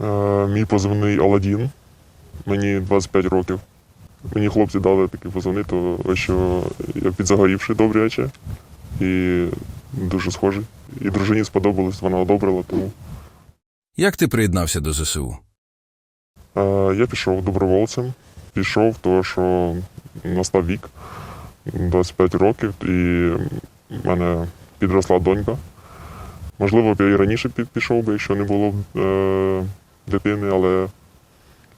Е, Мій позивний Аладдін. Мені 25 років. Мені хлопці дали такі позивний, то що я підзагорівший добряче і дуже схожий. І дружині сподобалось, вона одобрила, тому Як ти приєднався до ЗСУ? Е, Я пішов добровольцем, пішов, тому що настав вік 25 років, і в мене підросла донька. Можливо, б я і раніше пішов би, якщо не було е, дитини, але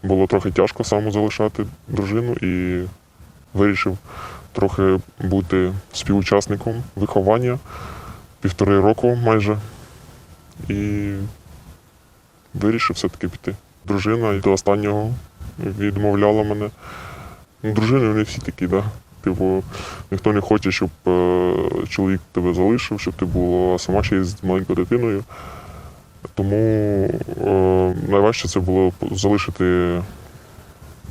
було трохи тяжко саму залишати дружину і вирішив трохи бути співучасником виховання півтори року майже. І вирішив все-таки піти. Дружина до останнього відмовляла мене. Ну, Дружини вони всі такі, да. Типу, ніхто не хоче, щоб е, чоловік тебе залишив, щоб ти була сама ще з маленькою дитиною. Тому е, найважче це було залишити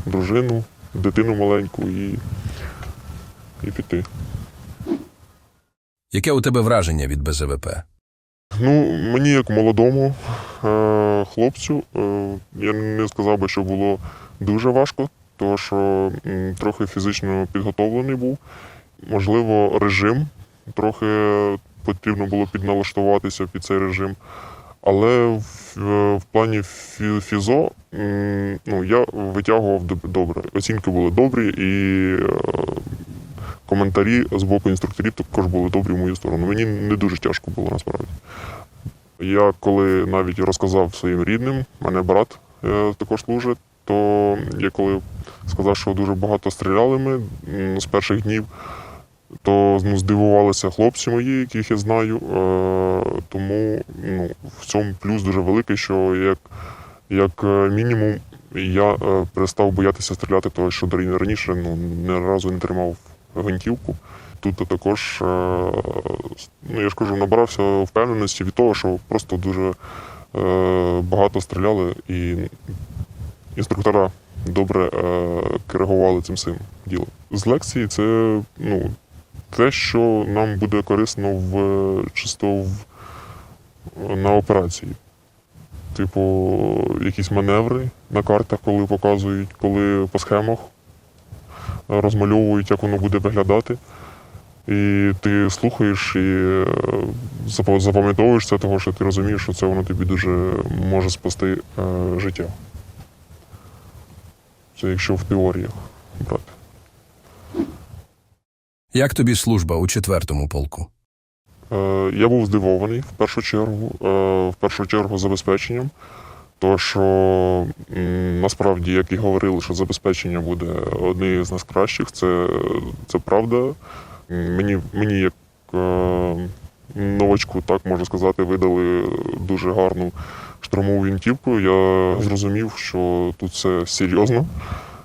дружину, дитину маленьку і, і піти. Яке у тебе враження від БЗВП? Ну, мені як молодому е, хлопцю, е, я не сказав би, що було дуже важко, тому що трохи фізично підготовлений був. Можливо, режим трохи потрібно було підналаштуватися під цей режим. Але в, в плані фізо ну, я витягував добре. Оцінки були добрі і е, коментарі з боку інструкторів також були добрі в мою сторону. Мені не дуже тяжко було насправді. Я коли навіть розказав своїм рідним, мене брат е, також служить, то я коли сказав, що дуже багато стріляли ми з перших днів, то ну, здивувалися хлопці мої, яких я знаю. Е, тому ну, в цьому плюс дуже великий, що як, як е, мінімум я е, перестав боятися стріляти, тому що раніше ну, ні разу не тримав гвинтівку. Тут також, е, ну я ж кажу, набрався впевненості від того, що просто дуже е, багато стріляли, і інструктора добре е, коригували цим всім ділом. З лекції це ну, те, що нам буде корисно в чисто в, на операції. Типу, якісь маневри на картах, коли показують, коли по схемах е, розмальовують, як воно буде виглядати. І ти слухаєш і е, запа- запам'ятовуєш це, того, що ти розумієш, що це воно тобі дуже може спасти життя. Це якщо в теоріях брати. Як тобі служба у четвертому полку? Е, Я був здивований в першу чергу, е, в першу чергу забезпеченням. То що насправді, як і говорили, що забезпечення буде одне з найкращих, це, це правда. Мені, мені як е, новачку, так можна сказати, видали дуже гарну штурмову вінтівку. Я зрозумів, що тут все серйозно,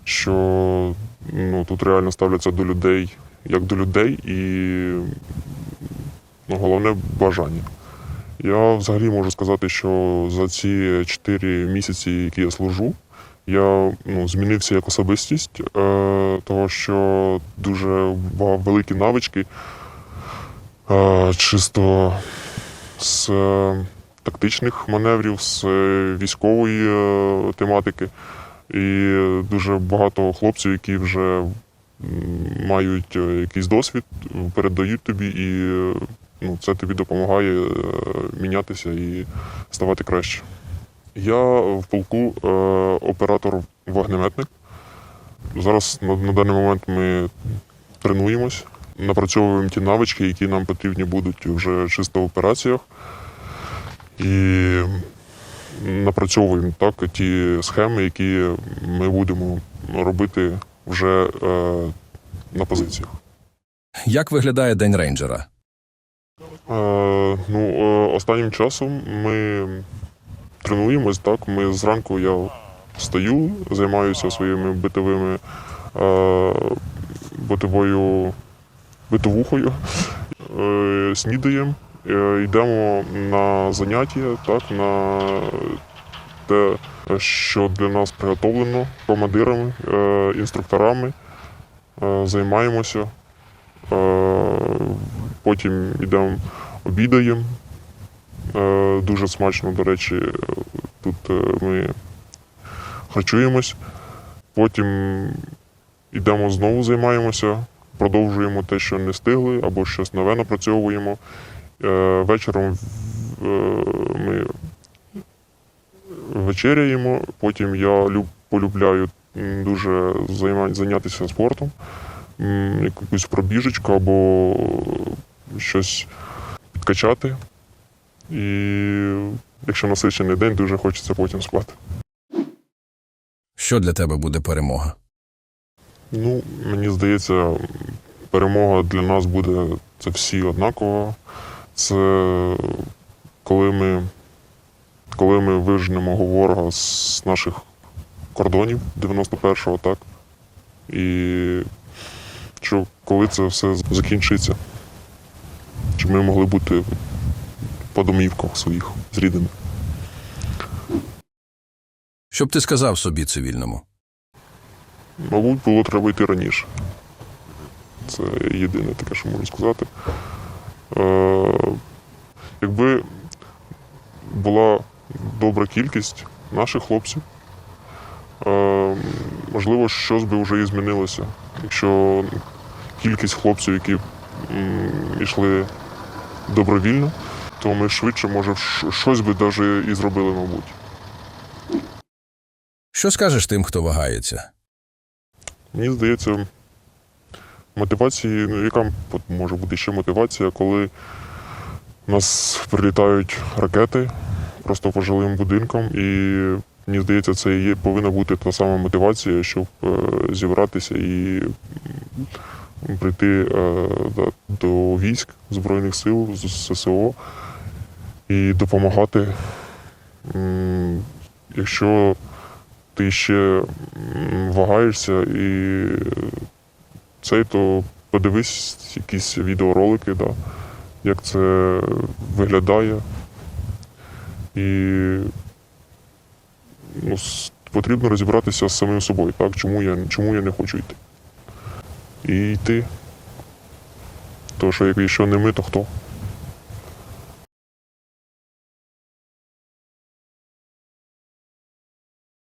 що ну, тут реально ставляться до людей як до людей, і ну, головне бажання. Я взагалі можу сказати, що за ці 4 місяці, які я служу, я ну, змінився як особистість, е, того що дуже великі навички, чисто з е, тактичних маневрів, з е, військової е, тематики. І дуже багато хлопців, які вже мають якийсь досвід, передають тобі, і ну, це тобі допомагає мінятися і ставати краще. Я в полку оператор-вогнеметник. Зараз на, на даний момент ми тренуємось, напрацьовуємо ті навички, які нам потрібні будуть вже чисто в операціях. І напрацьовуємо так ті схеми, які ми будемо робити вже е, на позиціях. Як виглядає день рейнджера? Е, ну, е, останнім часом ми тренуємось, так. Ми зранку я встаю, займаюся своїми битовими е, битовою битовухою, е, снідаємо, е, йдемо на заняття, так, на те, що для нас приготовлено командирами, е, інструкторами. Займаємося. Потім йдемо обідаємо, Дуже смачно, до речі, тут ми харчуємось. Потім йдемо знову займаємося, продовжуємо те, що не встигли, або щось нове напрацьовуємо. Е, Вечором е, ми вечеряємо, потім я полюбляю дуже зайнятися спортом, якусь пробіжечку або щось підкачати. І якщо насичений день, дуже хочеться потім спати. Що для тебе буде перемога? Ну, мені здається, перемога для нас буде це всі однакова. Це коли ми, коли ми вижнемо ворога з наших кордонів 91-го, так. І що коли це все закінчиться, щоб ми могли бути по домівках своїх з рідними. Що б ти сказав собі цивільному? Мабуть, було треба йти раніше. Це єдине таке, що можу сказати. Е, якби була добра кількість наших хлопців, е, можливо, щось би вже і змінилося. Якщо кількість хлопців, які йшли добровільно, то ми швидше, може, щось би навіть і зробили, мабуть. Що скажеш тим, хто вагається? Мені здається, мотивації, ну, яка може бути ще мотивація, коли у нас прилітають ракети просто по жилим будинкам, і мені здається, це є, повинна бути та сама мотивація, щоб е, зібратися і прийти е, до військ Збройних сил з ССО і допомагати. Якщо ти ще вагаєшся і цей, то подивись якісь відеоролики, да, як це виглядає. І ну, потрібно розібратися з самим собою, так, чому я, чому я не хочу йти. І йти. Тому що якщо не ми, то хто?